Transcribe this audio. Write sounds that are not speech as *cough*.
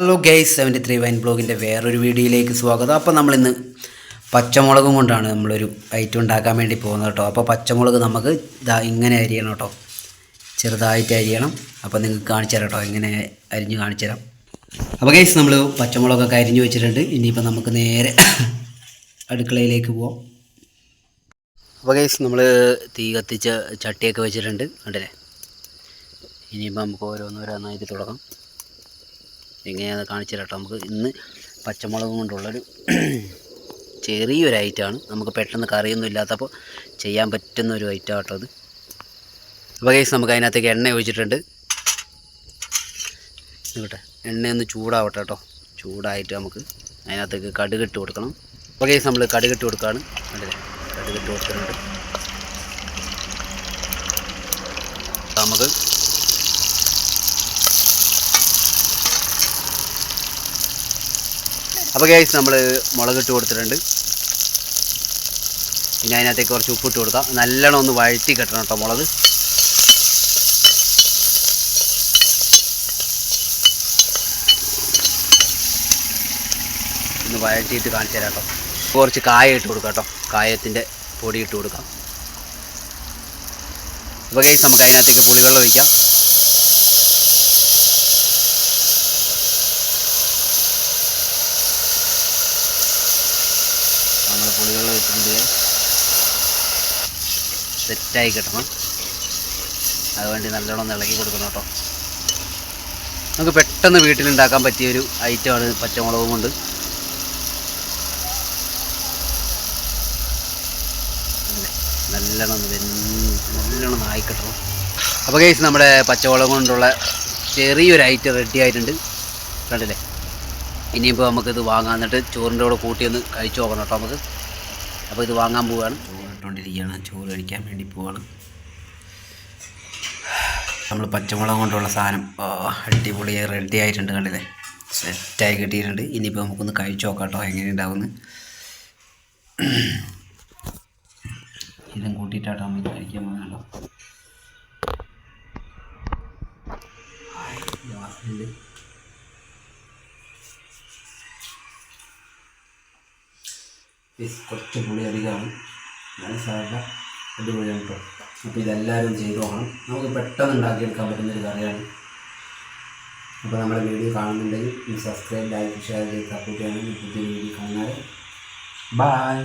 Hello guys seventy three wine ബ്ലോഗിന്റെ വേറൊരു വീഡിയോയിലേക്ക് സ്വാഗതം. അപ്പോൾ നമ്മളിന്ന് പച്ചമുളകും കൊണ്ടാണ് നമ്മളൊരു ഐറ്റം ഉണ്ടാക്കാൻ വേണ്ടി പോകുന്നത് കേട്ടോ. അപ്പോൾ പച്ചമുളക് നമുക്ക് ഇതാ ഇങ്ങനെ അരിയണം കേട്ടോ. ചെറുതായിട്ട് അരിയണം. അപ്പോൾ നിങ്ങൾക്ക് കാണിച്ചു തരാം കേട്ടോ ഇങ്ങനെ അരിഞ്ഞ് കാണിച്ചു തരാം. അപ്പോൾ ഗൈസ് നമ്മൾ പച്ചമുളകൊക്കെ അരിഞ്ഞ് വെച്ചിട്ടുണ്ട്. ഇനിയിപ്പോൾ നമുക്ക് നേരെ അടുക്കളയിലേക്ക് പോവാം. അപ്പോൾ ഗൈസ് നമ്മൾ തീ കത്തിച്ച ചട്ടിയൊക്കെ വെച്ചിട്ടുണ്ട്. കണ്ടില്ലേ? ഇനിയിപ്പോൾ നമുക്ക് ഓരോന്നോരോന്നായിട്ട് തുടങ്ങാം. എങ്ങനെയാണെന്ന് കാണിച്ചു തരാം നമുക്ക് ഇന്ന് പച്ചമുളക് കൊണ്ടുള്ളൊരു *clears throat* ചെറിയൊരു ഐറ്റമാണ്. നമുക്ക് പെട്ടെന്ന് കറിയൊന്നും ഇല്ലാത്തപ്പോൾ ചെയ്യാൻ പറ്റുന്ന ഒരു ഐറ്റം അത് അപ്പോൾ കേസ് നമുക്ക് അതിനകത്തേക്ക് എണ്ണ ഒഴിച്ചിട്ടുണ്ട്. നോക്കട്ടെ എണ്ണയൊന്ന് ചൂടാവട്ടെ കേട്ടോ. ചൂടായിട്ട് നമുക്ക് അതിനകത്തേക്ക് കടുകിട്ട് കൊടുക്കണം. അപ്പോൾ കേസ് നമ്മൾ കടുകിട്ട് കൊടുക്കുകയാണ്. കണ്ടില്ലേ? കടുകിട്ട് കൊടുക്കുന്നുണ്ട് നമുക്ക് അപ്പോൾ ഗൈസ് നമ്മൾ മുളകിട്ട് കൊടുത്തിട്ടുണ്ട്. പിന്നെ അതിനകത്തേക്ക് കുറച്ച് ഉപ്പിട്ട് കൊടുക്കാം. നല്ലോണം ഒന്ന് വഴറ്റി കെട്ടണം കേട്ടോ മുളക്. ഒന്ന് വഴറ്റിയിട്ട് കാണിച്ചു തരാം കേട്ടോ. കുറച്ച് കായ ഇട്ട് കൊടുക്കാം കേട്ടോ. കായത്തിന്റെ പൊടി ഇട്ട് കൊടുക്കാം. അപ്പോൾ ഗൈസ് നമുക്ക് അതിനകത്തേക്ക് പുളിവെള്ളം ഒഴിക്കാം നമ്മൾ പുളിവെള്ളം വെച്ചിട്ടുണ്ട്. സെറ്റായി കിട്ടണം. അതുവേണ്ടി നല്ലോണം ഇളകി ഇളക്കി കൊടുക്കണം കേട്ടോ. നമുക്ക് പെട്ടെന്ന് വീട്ടിലുണ്ടാക്കാൻ പറ്റിയ ഒരു ഐറ്റമാണ് പച്ചമുളകും കൊണ്ട്? നല്ലോണം നല്ലോണം ആയിക്കിട്ടണം കിട്ടണം. അപ്പോൾ കേസ് നമ്മുടെ പച്ചമുളക് കൊണ്ടുള്ള ചെറിയൊരു ഐറ്റം റെഡി ആയിട്ടുണ്ട്. കണ്ടില്ലേ? ഇനിയിപ്പോൾ നമുക്കിത് വാങ്ങാൻ എന്നിട്ട് ചോറിന്റെ കൂടെ കൂട്ടിയൊന്ന് കഴിച്ചു നോക്കണം കേട്ടോ നമുക്ക്. അപ്പോൾ ഇത് വാങ്ങാൻ പോവുകയാണ്. ചോറ് ഇട്ടുകൊണ്ടിരിക്കുകയാണ്. ചോറ് കഴിക്കാൻ വേണ്ടി പോവുകയാണ് നമ്മൾ പച്ചമുളക് കൊണ്ടുള്ള സാധനം അടിപൊളി റെഡി ആയിട്ടുണ്ട് കണ്ടില്ലേ? സെറ്റായി കിട്ടിയിട്ടുണ്ട്. ഇനിയിപ്പോൾ നമുക്കൊന്ന് കഴിച്ചു നോക്കാം കേട്ടോ എങ്ങനെ ഉണ്ടാവുമെന്ന്. ഇതും കൂട്ടിയിട്ടാട്ടോ നമ്മൾ കഴിക്കാൻ പോകുന്നുണ്ടോ ഗ്ലാസ്സിൽ പീസ് കുറച്ച് പുളി അധികമാണ്. എന്നാലും സാധാരണ അടിപൊളിയാണ് കേട്ടോ അപ്പോൾ ഇതെല്ലാവരും ചെയ്ത് നോക്കണം. നമുക്ക് പെട്ടെന്ന് ഉണ്ടാക്കിയെടുക്കാൻ പറ്റുന്നൊരു കറിയാണ്. അപ്പോൾ നമ്മുടെ വീഡിയോ കാണുന്നുണ്ടെങ്കിൽ സബ്സ്ക്രൈബ് ലൈക്ക് ഷെയർ ചെയ്ത് സപ്പോർട്ട് ചെയ്യണം പുതിയ വീഡിയോ കാണാൻ ബൈ